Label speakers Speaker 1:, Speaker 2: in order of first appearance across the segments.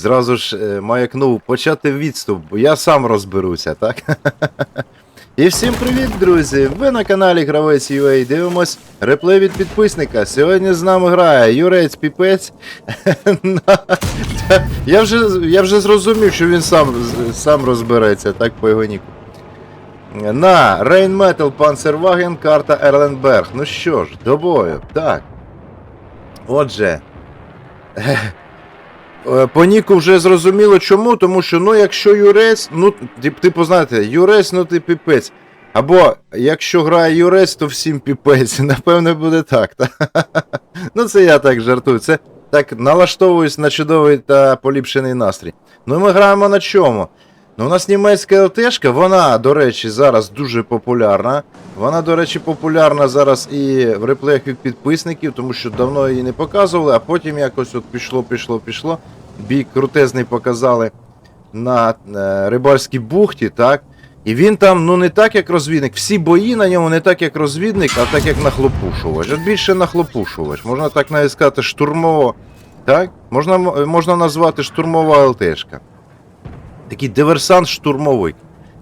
Speaker 1: зразу ж е, маякнув почати відступ, бо я сам розберуся, так? І всім привіт, друзі! Ви на каналі Гравець UA дивимось реплей від підписника. Сьогодні з нами грає Юрець Піпець. Я, вже, я вже зрозумів, що він сам, сам розбереться, так по його ніку. На Rain Metal Panzerwagen, карта Ерленберг. Ну що ж, до бою. Так. Отже. Е, По Ніку вже зрозуміло чому, тому що ну якщо Юрець, ну типу знаєте, Юрець, ну ти піпець. Або якщо грає Юрець, то всім піпець. Напевно, буде так. Та? Ну це я так жартую. Це так налаштовуюсь на чудовий та поліпшений настрій. Ну ми граємо на чому? Ну, у нас німецька ЛТшка, вона, до речі, зараз дуже популярна. Вона, до речі, популярна зараз і в реплеях від підписників, тому що давно її не показували, а потім якось от пішло, пішло, пішло. Бій крутезний показали на е, рибальській бухті, так? І він там, ну не так як розвідник. Всі бої на ньому не так як розвідник, а так як нахлопушувач. От більше нахлопушувач. Можна так навіть сказати, штурмово. Так? Можна, можна назвати штурмова ЛТшка такий диверсант-штурмовик.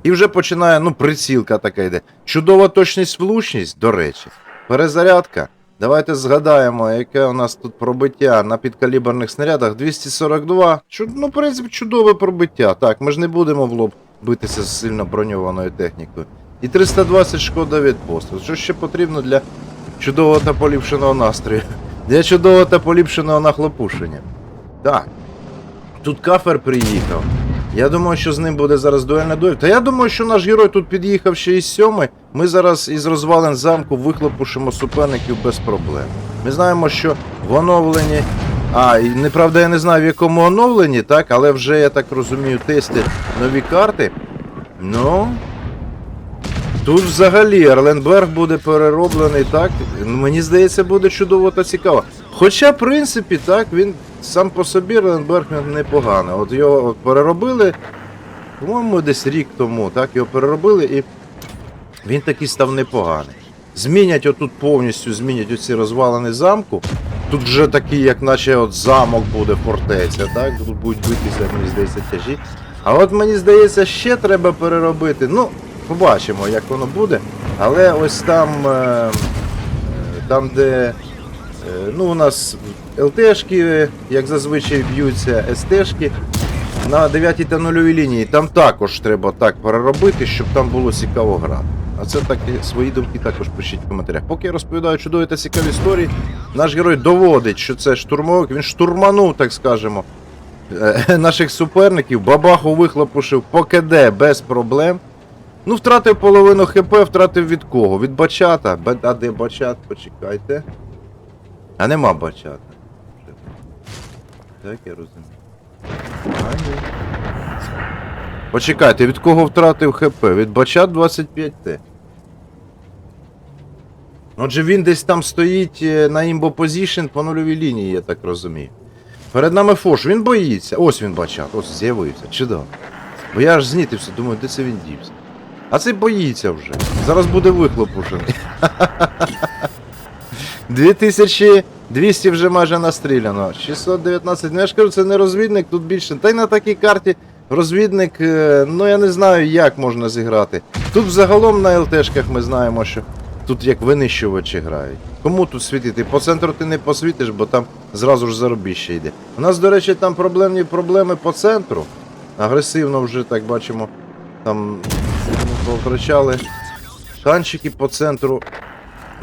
Speaker 1: І вже починає, ну, прицілка така йде. Чудова точність влучність, до речі. Перезарядка. Давайте згадаємо, яке у нас тут пробиття на підкаліберних снарядах. 242. Чу- Ну, в принципі, чудове пробиття. Так, ми ж не будемо в лоб битися з сильно броньованою технікою. І 320 шкода від пострілу. Що ще потрібно для чудового та поліпшеного настрою? Для чудового та поліпшеного нахлопушення. Так. Тут кафер приїхав. Я думаю, що з ним буде зараз дуельна дуель. Та я думаю, що наш герой тут під'їхав ще із сьомий. Ми зараз із розвалин замку вихлопушимо суперників без проблем. Ми знаємо, що в оновленні. А, і неправда, я не знаю в якому оновленні, так, але вже я так розумію, тести нові карти. Ну. Тут взагалі Ерленберг буде перероблений так. Мені здається, буде чудово та цікаво. Хоча, в принципі, так, він сам по собі Ерленберг непоганий. От його переробили, по-моєму, десь рік тому, так, його переробили і він такий став непоганий. Змінять отут повністю, змінять оці розвалини замку. Тут вже такий, як наче от замок буде фортеця, так? Тут будуть битися, мені здається, тяжі. А от мені здається, ще треба переробити. Ну, побачимо, як воно буде. Але ось там, е, е, там де ну, у нас ЛТшки, як зазвичай б'ються, СТшки. На 9 та 0 лінії там також треба так переробити, щоб там було цікаво грати. А це так свої думки також пишіть в коментарях. Поки я розповідаю чудові та цікаві історії, наш герой доводить, що це штурмовик, він штурманув, так скажемо, е, наших суперників, бабаху вихлопушив по КД без проблем. Ну, втратив половину ХП, втратив від кого? Від бачата. А де бачат? Почекайте. А нема бачата. Так, я розумію. А, ні. Почекайте, від кого втратив ХП? Від бачат 25Т. Отже, він десь там стоїть е, на імбо позішн по нульовій лінії, я так розумію. Перед нами Фош, він боїться. Ось він бачат, ось з'явився. Чудово. Бо я аж знітився, думаю, де це він дівся. А цей боїться вже. Зараз буде вихлопушений. 2200 вже майже настріляно. 619. Ну я ж кажу, це не розвідник, тут більше. Та й на такій карті розвідник, е, ну я не знаю, як можна зіграти. Тут взагалом на ЛТшках ми знаємо, що тут як винищувачі грають. Кому тут світити? По центру ти не посвітиш, бо там зразу ж заробіще йде. У нас, до речі, там проблемні проблеми по центру. Агресивно вже так бачимо. Там ну, повтрачали танчики по центру.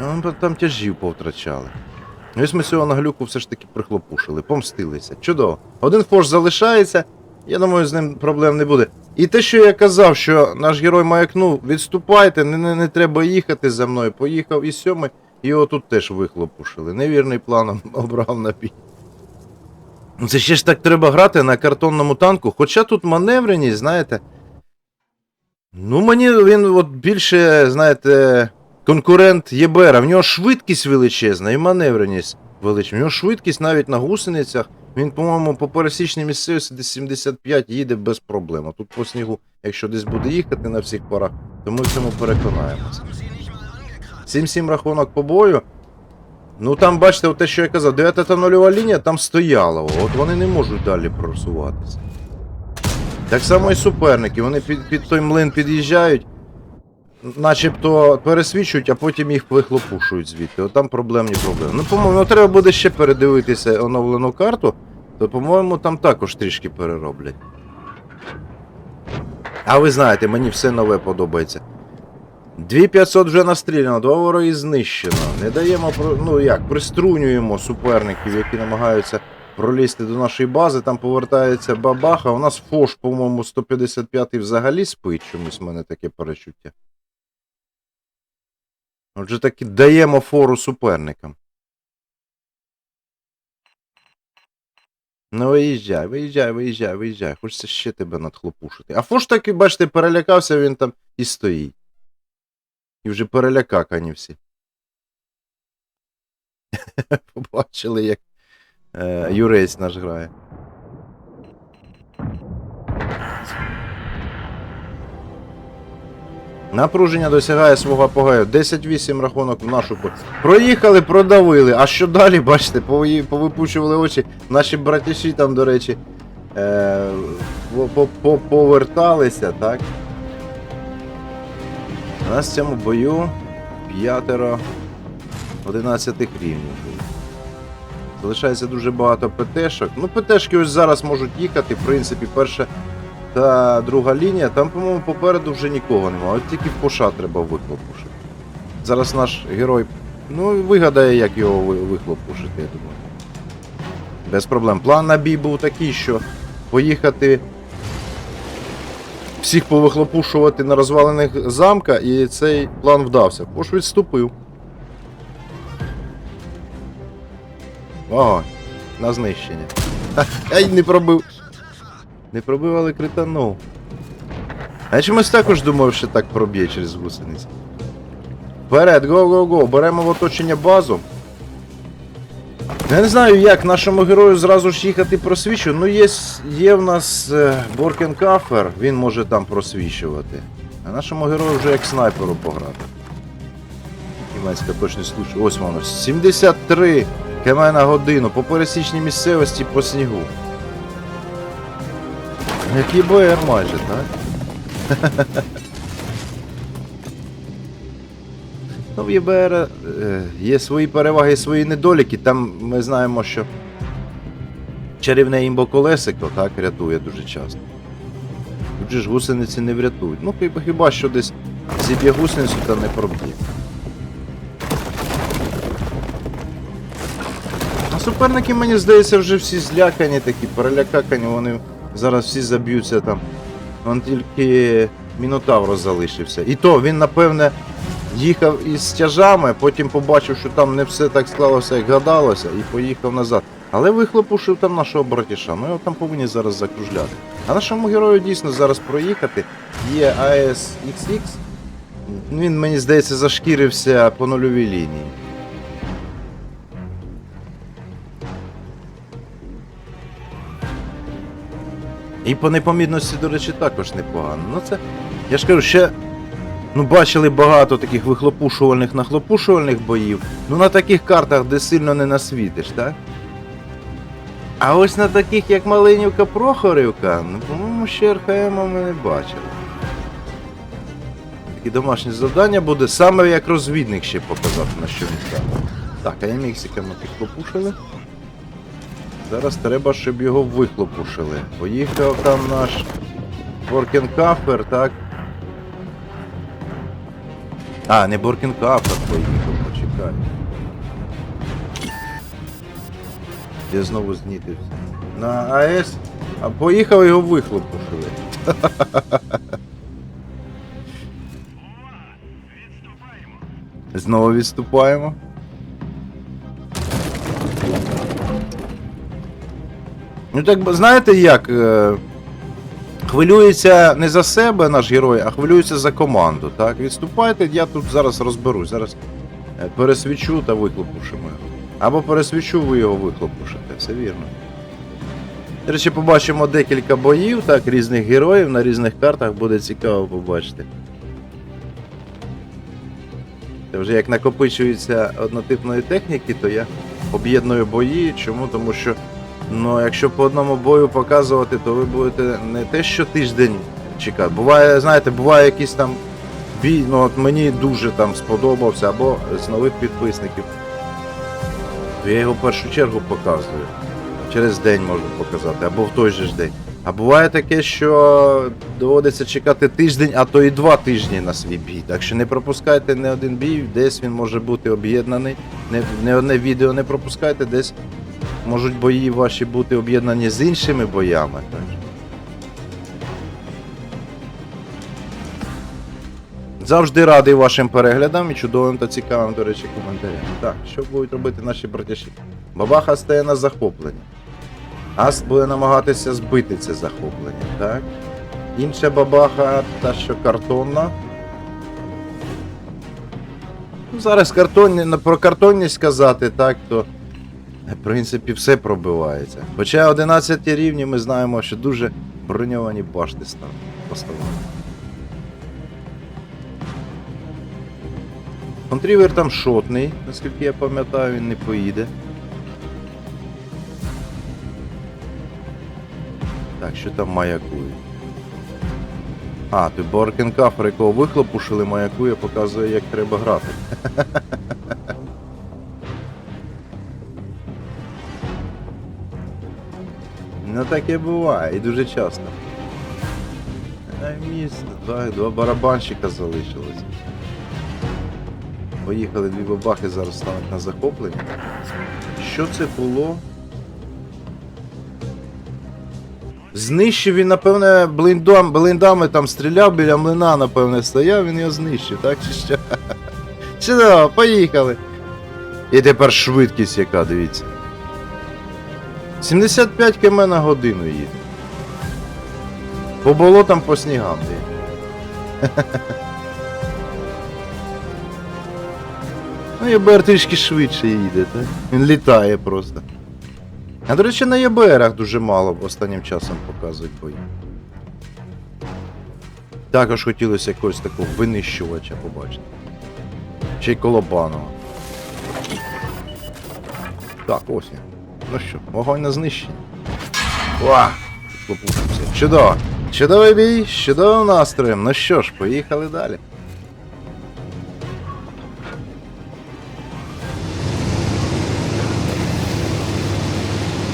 Speaker 1: Ну, Там тяжів повтрачали. Ну, ось ми цього наглюку все ж таки прихлопушили, помстилися. Чудово. Один форш залишається, я думаю, з ним проблем не буде. І те, що я казав, що наш герой маякнув, відступайте, не, не, не треба їхати за мною. Поїхав і сьомий, його тут теж вихлопушили. Невірний план обрав на бій. Ну, Це ще ж так треба грати на картонному танку, хоча тут маневреність, знаєте. Ну, мені він от більше, знаєте, конкурент Єбера. В нього швидкість величезна і маневреність величезна. В нього швидкість навіть на гусеницях. Він, по-моєму, по пересічній місцевості десь 75 їде без проблем. А тут по снігу, якщо десь буде їхати на всіх парах, то ми в цьому переконаємося. 7-7 рахунок по бою. Ну там, бачите, те, що я казав, 9 та нульова лінія там стояла. От вони не можуть далі просуватися. Так само і суперники. Вони під, під той млин під'їжджають, начебто пересвічують, а потім їх вихлопушують звідти. От там проблемні проблеми. Ну, по-моєму, ну, треба буде ще передивитися оновлену карту, то, по-моєму, там також трішки перероблять. А ви знаєте, мені все нове подобається. 2500 вже настріляно, два вороги знищено. Не даємо ну як, приструнюємо суперників, які намагаються пролізти до нашої бази, там повертається бабаха. У нас Фош, по-моєму, 155 взагалі спить, чомусь в мене таке перечуття. Отже, таки даємо фору суперникам. Ну, виїжджай, виїжджай, виїжджай, виїжджай. Хочеться ще тебе надхлопушити. А Фош таки, бачите, перелякався, він там і стоїть. І вже перелякакані всі. Побачили, як е, Юрець наш грає. Напруження досягає свого апогею. 10-8 рахунок в нашу пор- Проїхали, продавили. А що далі, бачите, повипучували очі. Наші братіші там, до речі, е, по- по- по- поверталися, так? У нас в цьому бою п'ятеро 11 рівнів. Залишається дуже багато ПТшок. Ну, ПТшки ось зараз можуть їхати, в принципі, перша та друга лінія. Там, по-моєму, попереду вже нікого немає. От тільки в Поша треба вихлопушити. Зараз наш герой ну, вигадає, як його вихлопушити, я думаю. Без проблем. План на бій був такий, що поїхати всіх повихлопушувати на розвалених замка, і цей план вдався. Пош відступив. Ого, на знищення. Ай, не пробив. Не пробив, але кританув. А я чомусь також думав, що так проб'є через гусениці. Вперед, го-го-го, беремо в оточення базу. Я не знаю, як нашому герою зразу ж їхати просвічу. Ну, є, є в нас е, Боркенкафер, він може там просвічувати. А нашому герою вже як снайперу пограти. Німецька точність случай. Ось воно. 73 км на годину по пересічній місцевості по снігу. Як ЄБР майже, так? Ну, в ЄБР е, є свої переваги і свої недоліки. Там ми знаємо, що чарівне імбоколесико так, рятує дуже часто. Тут же ж гусениці не врятують. Ну, хіба що десь зіб'є гусеницю та не проб'є. А суперники, мені здається, вже всі злякані, такі перелякакані, вони зараз всі заб'ються там. Вон тільки Мінотавро залишився. І то він, напевне, їхав із стяжами, потім побачив, що там не все так склалося, як гадалося, і поїхав назад. Але вихлопушив там нашого братіша. Ну його там повинні зараз закружляти. А нашому герою дійсно зараз проїхати. Є ASXX. Він, мені здається, зашкірився по нульовій лінії. І по непомітності, до речі, також непогано. Ну це. Я ж кажу, ще. Ну, бачили багато таких вихлопушувальних нахлопушувальних боїв. Ну на таких картах, де сильно не насвітиш, так? А ось на таких, як Малинівка Прохорівка, ну, по-моєму, ще РХМ ми не бачили. Такі домашні завдання буде саме як розвідник ще показати, на що він став. Так, а Мексика ми підхлопушили. Зараз треба, щоб його вихлопушили. Поїхав там наш Боркенкафер, так? А, не Боркенкафер поїхав, почекай. Я знову знітився. На АЕС. А поїхав його вихлопушили. Знову відступаємо. Ну так знаєте як? Е, хвилюється не за себе наш герой, а хвилюється за команду. Так? Відступайте, я тут зараз розберусь. Зараз е, пересвічу та вихлопушимо його. Або пересвічу, ви його вихлопушите, все вірно. До речі, побачимо декілька боїв, так, різних героїв на різних картах, буде цікаво побачити. Це вже як накопичується однотипної техніки, то я об'єдную бої. Чому? Тому що ну, якщо по одному бою показувати, то ви будете не те, що тиждень чекати. Буває, знаєте, буває якийсь там бій, ну от мені дуже там сподобався, або з нових підписників. То я його в першу чергу показую. Через день можу показати, або в той же ж день. А буває таке, що доводиться чекати тиждень, а то і два тижні на свій бій. Так що не пропускайте не один бій, десь він може бути об'єднаний. Не, не одне відео не пропускайте, десь можуть бої ваші бути об'єднані з іншими боями. Завжди радий вашим переглядам і чудовим та цікавим, до речі, коментарям. Так, що будуть робити наші братяші? Бабаха стає на захоплення. Аст буде намагатися збити це захоплення, так? Інша бабаха, та що картонна. Ну, зараз картонні, про картонність сказати, так, то в принципі все пробивається. Хоча 11 рівні ми знаємо, що дуже броньовані башти став- поставили. Контрівер там шотний, наскільки я пам'ятаю, він не поїде. Так, що там маякує? А, ти Боркенкафер, якого вихлопушили, маякує, показує, як треба грати. Ну таке буває, і дуже часто. А місце, два, два барабанщика залишилось. Поїхали дві бабахи, зараз стануть на захоплення. Що це було? Знищив він, напевне, блиндом, блиндами там стріляв біля млина, напевне, стояв, він його знищив, так чи що? Чудово, поїхали. І тепер швидкість яка, дивіться. 75 км на годину їде. По болотам по снігам. диви. Ну, ЄБР трішки швидше їде, так? Він літає просто. А до речі, на ЄБРах дуже мало останнім часом показують бої. Також хотілося якогось такого винищувача побачити. Ще й колобаного. Так, ось він. Ну що, вогонь на знищення. Уа! Чудово! Чудовий бій, чудовим настроєм. Ну що ж, поїхали далі.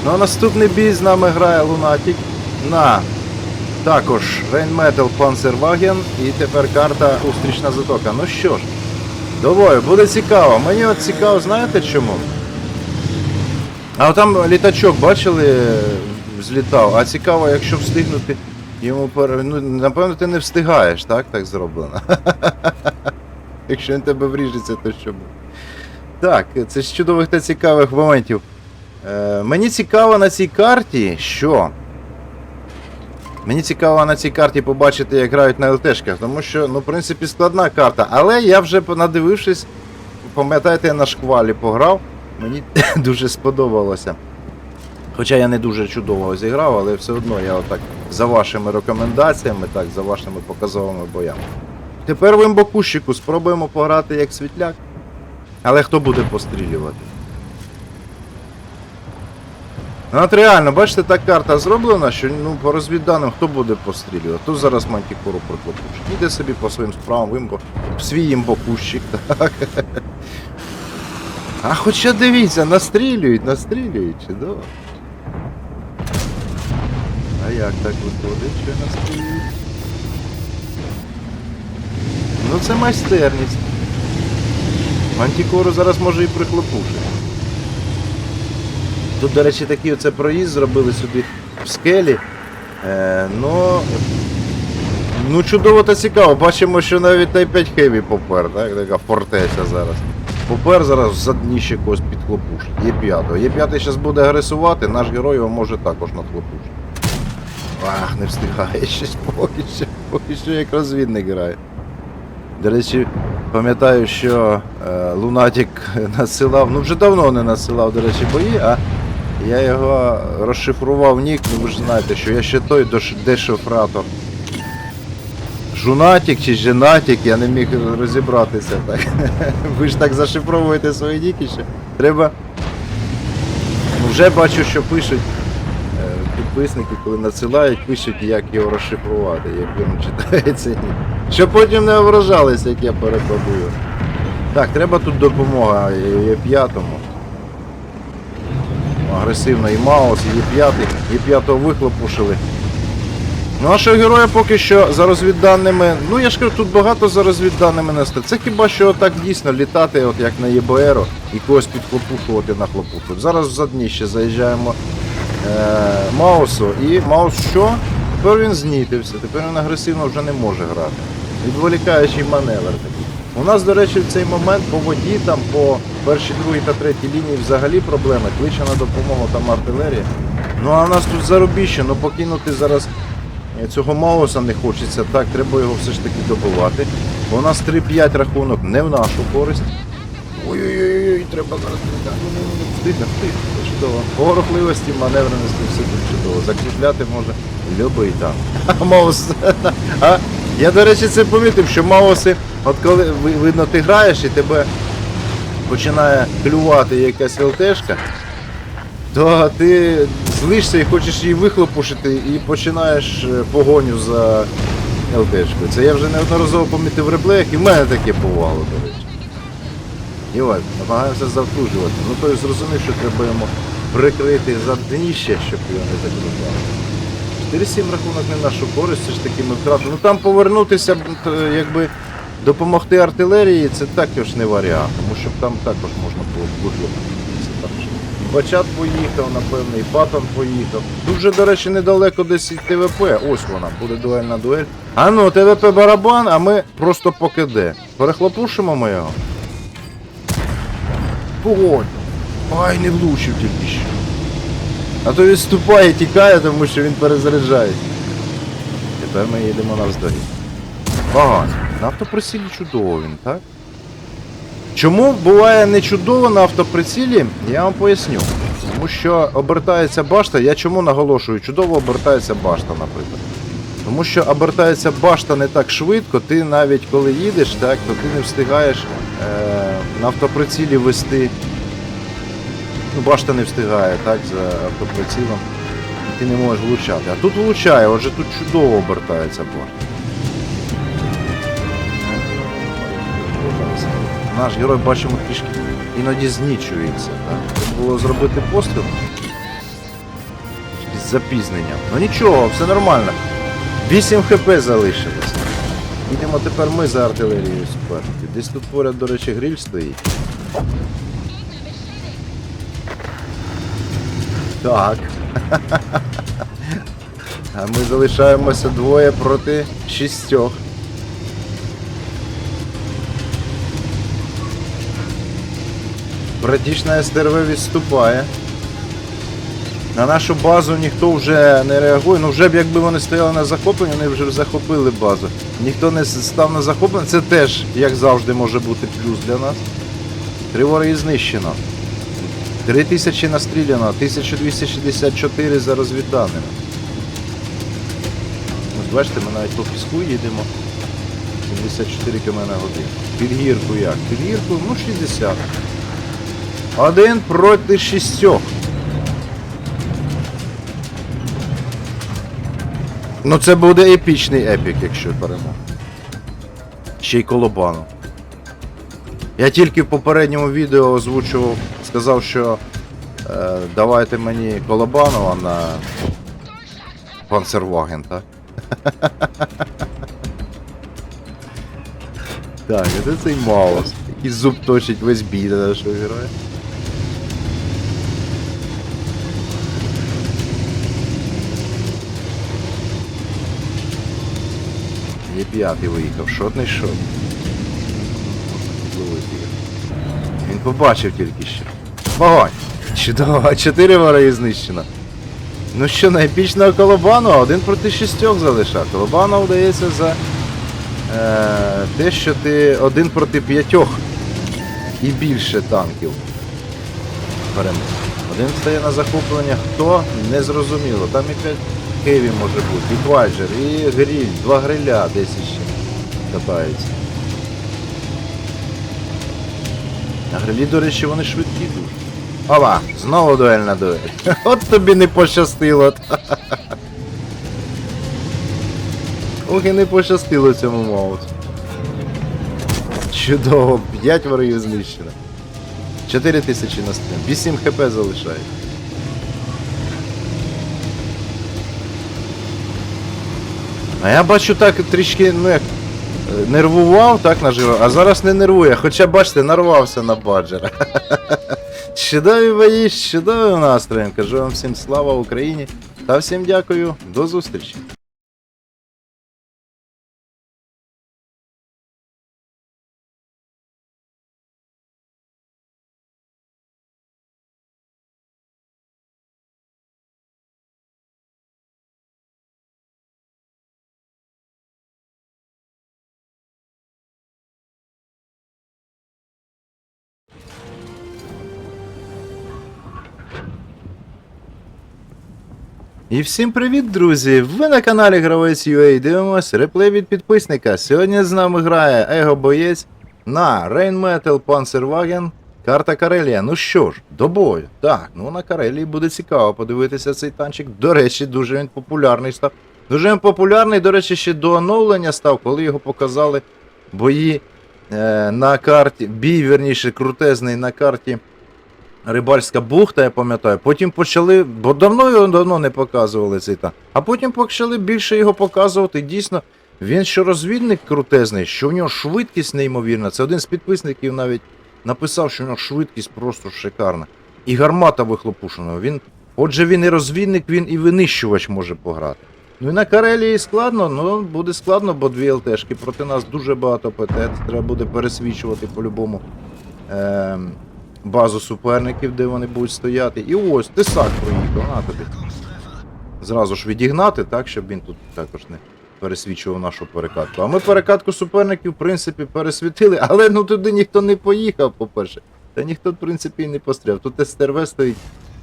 Speaker 1: Ну а наступний бій з нами грає Лунатік на також Rheinmetall Panzerwagen і тепер карта Устрічна затока. Ну що ж, доволі, буде цікаво. Мені от цікаво, знаєте чому? А там літачок, бачили, злітав, а цікаво, якщо встигнути йому пере... Ну, напевно, ти не встигаєш, так? Так зроблено. Якщо він тебе вріжеться, то що буде? Так, це з чудових та цікавих моментів. Е, мені цікаво на цій карті, що. Мені цікаво на цій карті побачити, як грають на ЛТшках, тому що, ну, в принципі, складна карта. Але я вже надивившись, пам'ятаєте, я на шквалі пограв, мені дуже сподобалося. Хоча я не дуже чудово зіграв, але все одно я отак за вашими рекомендаціями, так, за вашими показовими боями. Тепер в імбокущику спробуємо пограти як світляк. Але хто буде пострілювати? Ну от реально, бачите, та карта зроблена, що ну, по розвідданим хто буде пострілювати. Тут зараз мантікору приклопушить. Іде собі по своїм справам в свій імбокущик, так. А хоча дивіться, настрілюють, настрілюють, чудово. А як так виходить, що настрілюють? Ну це майстерність. Мантікору зараз може і прихлопушити. Тут, до речі, такий оце проїзд зробили сюди в скелі. Е, ну, ну, чудово та цікаво. Бачимо, що навіть Тай-5 Heavy попер, так? така фортеця зараз. Попер зараз в задніще когось підхлопушить. Є п'ятого. Є п'ятий зараз буде агресувати, наш герой його може також надхлопушити. Ах, не встигає щось поки що, поки що як розвідник грає. До речі, пам'ятаю, що е, Лунатік насилав, ну вже давно не насилав, до речі, бої, а я його розшифрував нік, ну ви ж знаєте, що я ще той дешифратор Жунатік чи женатік, я не міг розібратися так. Ви ж так зашифровуєте свої ніки, що треба. Ну, Вже бачу, що пишуть е, підписники, коли надсилають, пишуть, як його розшифрувати, як він читається. Щоб потім не ображалися, як я перекладую. Так, треба тут допомога є п'ятому. Агресивно і Маус, і п'ятий, і п'ятого вихлопушили. Ну, нашого героя поки що за розвідданими. Ну я ж кажу, тут багато за розвідданими не стає. Це хіба що так дійсно літати, от як на ЄБР, і когось підхлопушувати на хлопушку. Зараз в задні ще заїжджаємо е, Маусу, і Маус що? Тепер він знітився, тепер він агресивно вже не може грати. Відволікаючий маневр такий. У нас, до речі, в цей момент по воді, там по першій, другій та третій лінії взагалі проблеми. Кличе на допомогу там артилерія. Ну а нас тут зарубіще, ну покинути зараз Цього Мауса не хочеться, так, треба його все ж таки добивати. У нас 3-5 рахунок не в нашу користь. Ой-ой-ой, треба зараз Встигне, встигне, чудово. По рухливості, маневреності, все тут чудово. Закріпляти може любий там. Маус. Я, до речі, це помітив, що Мауси, от коли видно, ти граєш і тебе починає клювати якась ЛТшка, то ти злишся і хочеш її вихлопушити і починаєш е, погоню за ЛТшкою. Це я вже неодноразово помітив в реплеях, і в мене таке бувало, до речі. І намагаємося завтужувати. Ну той зрозумів, що треба йому прикрити за дніще, щоб його не закрутало. 4-7 рахунок не нашу користь, все ж таки ми втратили. Ну там повернутися, то, якби допомогти артилерії, це також не варіант, тому що там також можна було що Бачат поїхав, напевно, і Паттон поїхав. Дуже, до речі, недалеко десь і ТВП. Ось вона, буде дуельна дуель. А ну, ТВП барабан, а ми просто по КД. Перехлопушимо ми його. Погонь! Ай, не влучив тільки що. А то відступає, тікає, тому що він перезаряджається. Тепер ми їдемо навздогін. Ага, на автоприцілі чудово він, так? Чому буває не чудово на автоприцілі, я вам поясню. Тому що обертається башта, я чому наголошую, чудово обертається башта, наприклад. Тому що обертається башта не так швидко, ти навіть коли їдеш, так, то ти не встигаєш е, на автоприцілі вести. Ну, башта не встигає, так, за автоприцілом. Ти не можеш влучати. А тут влучає, отже тут чудово обертається башта. Наш герой бачимо трішки іноді знічується. Треба було зробити постріл з запізненням. Ну нічого, все нормально. 8 хп залишилось. Йдемо тепер ми за артилерією суперників. Десь тут поряд, до речі, гриль стоїть. Так. А ми залишаємося двоє проти шістьох. Братішна СТРВ відступає. На нашу базу ніхто вже не реагує. Ну вже б якби вони стояли на захопленні, вони вже захопили базу. Ніхто не став на захоплення. Це теж, як завжди, може бути плюс для нас. Три вороги знищено. 3000 настріляно, 1264 за розвітаними. Ось бачите, ми навіть по піску їдемо. 74 км на годину. Під гірку як? Під гірку, ну 60. Один проти шістьох. Ну це буде епічний епік, якщо перемога. Ще й колобану. Я тільки в попередньому відео озвучував, сказав, що е, давайте мені колобану, а на Панцерваген, так? Так, це цей Маус, який зуб точить весь бій на нашого п'ятий виїхав, шот. Зловив його. Він побачив тільки що. Вогонь! Чудово, чотири вороги знищено. Ну що, на епічного колобану, один проти шістьох залишав. Колобану вдається за е, те, що ти один проти п'ятьох і більше танків. Перемог. Один стає на захоплення, хто не зрозуміло. Там і 5 Хеві може бути, і Кваджер, і гриль, два гриля десь іще. катаються. На грилі, до речі, вони швидкі дуже. Ова, знову дуельна дуель. От тобі не пощастило. Ох і не пощастило цьому маусу. Чудово, 5 ворогів знищено. 4 тисячі на стрім. 8 хп залишає. А я бачу так трішки, ну як, нервував, так нажив, а зараз не нервує. Хоча, бачите, нарвався на баджера. Чудові бої, чудові настроєм. Кажу вам всім слава Україні та всім дякую. До зустрічі. І всім привіт, друзі! Ви на каналі Гравець UA дивимось реплей від підписника. Сьогодні з нами грає Его Боєць на Rainmetal Panzerwagen. Карта Карелія. Ну що ж, до бою. Так, ну на Карелії буде цікаво подивитися цей танчик. До речі, дуже він популярний став. Дуже він популярний, до речі, ще до оновлення став, коли його показали бої е, на карті. Бій, верніше, крутезний на карті Рибальська бухта, я пам'ятаю. Потім почали, бо давно його давно не показували цей там. А потім почали більше його показувати. Дійсно, він що розвідник крутезний, що в нього швидкість неймовірна. Це один з підписників навіть написав, що в нього швидкість просто шикарна. І гармата вихлопушена. Він, отже, він і розвідник, він і винищувач може пограти. Ну і на Карелії складно, ну буде складно, бо дві ЛТшки проти нас дуже багато ПТ. Треба буде пересвічувати по-любому. Ем, базу суперників, де вони будуть стояти. І ось, тисак проїхав, на тобі. Зразу ж відігнати, так, щоб він тут також не пересвічував нашу перекатку. А ми перекатку суперників, в принципі, пересвітили, але ну туди ніхто не поїхав, по-перше. Та ніхто, в принципі, і не постріляв. Тут СТРВ стоїть,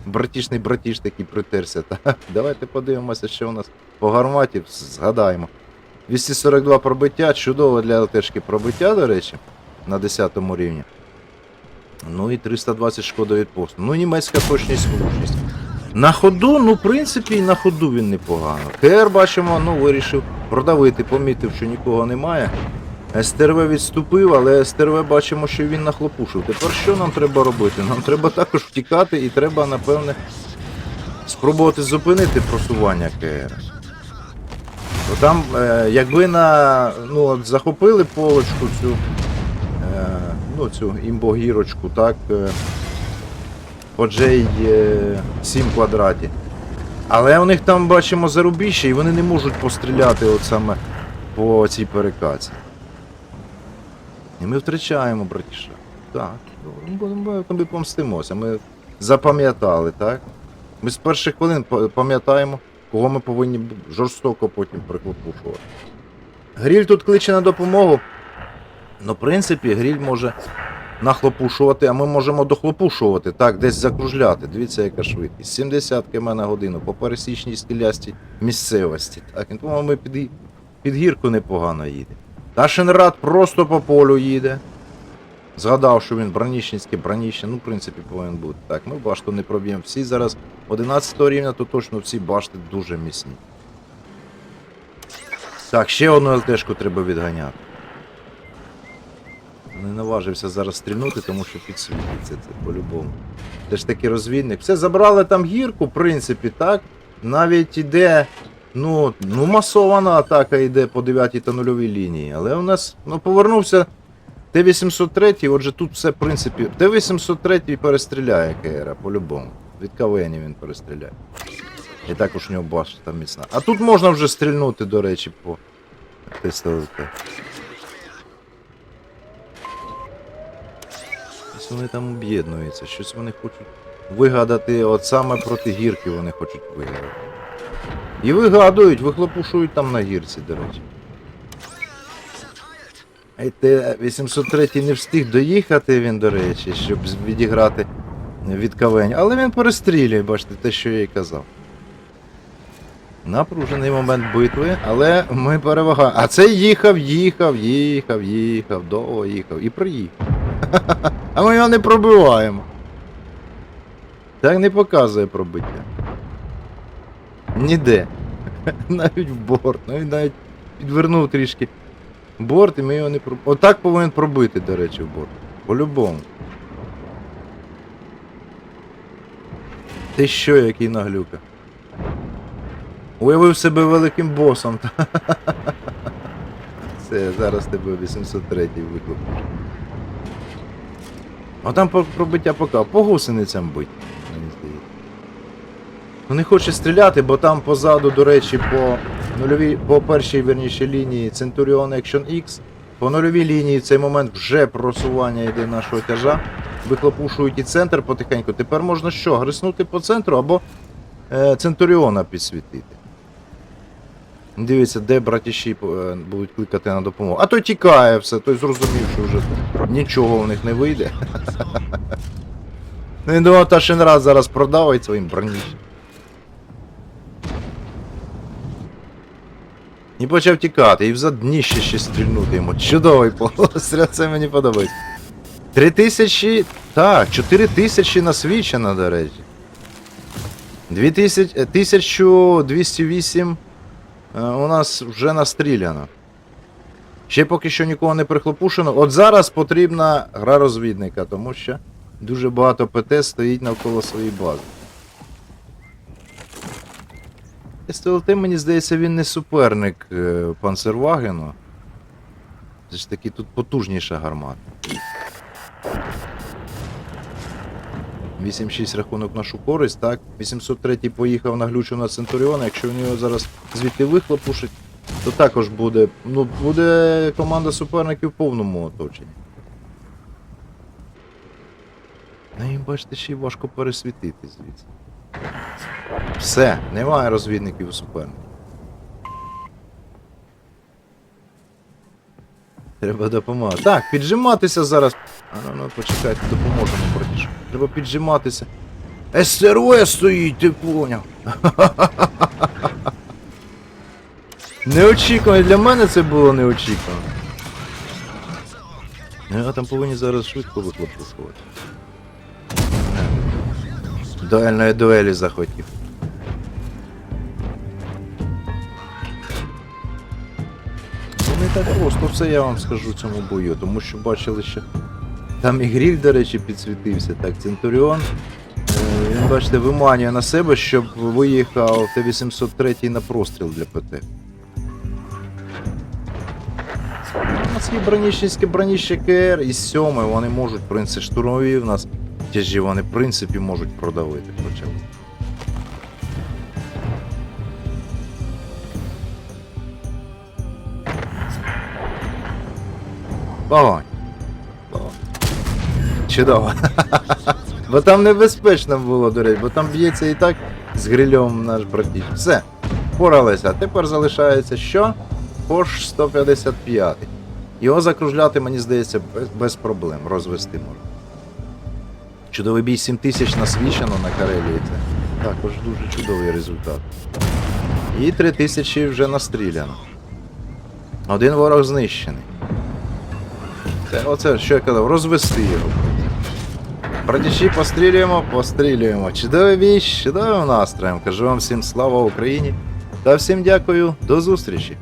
Speaker 1: братішний братіш такий притерся. Так, давайте подивимося, що у нас по гарматі, згадаємо. 242 пробиття, чудово для ЛТшки пробиття, до речі, на 10 рівні. Ну і 320 шкода від посту. Ну, німецька точність влучність. На ходу, ну, в принципі, і на ходу він непогано. КР бачимо, ну, вирішив продавити, помітив, що нікого немає. СТРВ відступив, але СТРВ бачимо, що він нахлопушив. Тепер що нам треба робити? Нам треба також втікати і треба, напевне, спробувати зупинити просування КР. Там, е, якби на. Ну, от захопили полочку цю ну, цю імбогірочку, так, е, по J7 квадраті. Але у них там бачимо зарубіще, і вони не можуть постріляти от саме по цій перекаці. І ми втрачаємо, братіша. Так, ну, ми помстимося, ми запам'ятали, так? Ми з перших хвилин пам'ятаємо, кого ми повинні жорстоко потім приклопушувати. Гріль тут кличе на допомогу. Ну, в принципі, гріль може нахлопушувати, а ми можемо дохлопушувати, так, десь закружляти. Дивіться, яка швидкість. 70 км на годину по пересічній скелястій місцевості. Так, тому ми під, під гірку непогано їде. Ташенрад просто по полю їде. Згадав, що він бронічницький, бронічний, ну, в принципі, повинен бути. Так, ми башту не проб'ємо. Всі зараз 11 рівня, то точно всі башти дуже міцні. Так, ще одну ЛТшку треба відганяти. Не наважився зараз стрільнути, тому що підсвітиться це по-любому. Це ж таки розвідник. Все, забрали там гірку, в принципі, так. Навіть іде. Ну, ну масована атака йде по 9 та нульовій лінії. Але у нас ну, повернувся Т-803, отже тут все, в принципі. Т-803 перестріляє КР, по-любому. Від КВН він перестріляє. І також у нього башта там міцна. А тут можна вже стрільнути, до речі, по ТСТЛК. Вони там об'єднуються, щось вони хочуть вигадати, от саме проти гірки вони хочуть вигадати. І вигадують, вихлопушують там на гірці, до речі. Т-803 не встиг доїхати він, до речі, щоб відіграти від кавень. Але він перестрілює, бачите, те, що я й казав. Напружений момент битви, але ми перевагаємо. А це їхав, їхав, їхав, їхав, довго їхав і приїхав. А ми його не пробиваємо. Так не показує пробиття. Ніде. Навіть в борт. Ну і навіть підвернув трішки борт, і ми його не пробили. Отак повинен пробити, до речі, в борт. По-любому. Ти що, який наглюка? Уявив себе великим босом. Все, зараз тебе 803 виклик. А там пробиття поки. По гусеницям бить, мені здається. Ну не хоче стріляти, бо там позаду, до речі, по нульовій, по першій вернішій лінії Centurion Action X. По нульовій лінії в цей момент вже просування йде нашого тяжа. Вихлопушують і центр потихеньку. Тепер можна що? Гриснути по центру або е, Центуріона підсвітити. Дивіться, де братіші е, будуть кликати на допомогу. А той тікає все, той зрозумів, що вже нічого в них не вийде. Ну він думав, та ще раз зараз продавить своїм бронічем. І почав тікати, і в задніще ще стрільнути йому. Чудовий постріл, це мені подобається. Три тисячі. Так, чотири тисячі насвічено, до речі. Дві тисяч... е, 1208 е, у нас вже настріляно. Ще поки що нікого не прихлопушено. От зараз потрібна гра розвідника, тому що дуже багато ПТ стоїть навколо своєї бази. СТЛТ, мені здається, він не суперник е, Панцервагену. Це ж таки тут потужніша гармата. 8-6 рахунок нашу користь, так. 803 поїхав на глючу на Центуріона. Якщо він його зараз звідти вихлопушить, то також буде. Ну, буде команда суперників в повному оточенні. Ну їм бачите, ще й важко пересвітити звідси. Все, немає розвідників у суперників. Треба допомагати. Так, піджиматися зараз. А ну, ну почекайте, допоможемо братіше. Треба піджиматися. СРО стоїть, ти поняв. Неочікувано, для мене це було неочікувано. Ну, а там повинні зараз швидко вихлопушувати. Дуельної дуелі захотів. Так просто все я вам скажу цьому бою, тому що бачили, що там і гріль, до речі, підсвітився. Так, Центуріон. Е, Він, бачите, виманює на себе, щоб виїхав Т-803 на простріл для ПТ. У нас є бронічницьке броніще КР і сьоме, вони можуть, в принципі, штурмові в нас тяжі, вони, в принципі, можуть продавити хоча Вогонь. Чудово. Бо там небезпечно було, до речі, бо там б'ється і так з грильом наш братіч. Все, поралися. А тепер залишається що? Пош 155. Його закружляти, мені здається, без, без проблем. Розвести можна. Чудовий бій 7000 насвічено на Карелії. Це також дуже чудовий результат. І 3000 вже настріляно. Один ворог знищений. Це, оце, що я казав, розвести його. Братіші, пострілюємо, пострілюємо. Чудовий бій, чудовим настроєм. Кажу вам всім слава Україні. Та всім дякую, до зустрічі.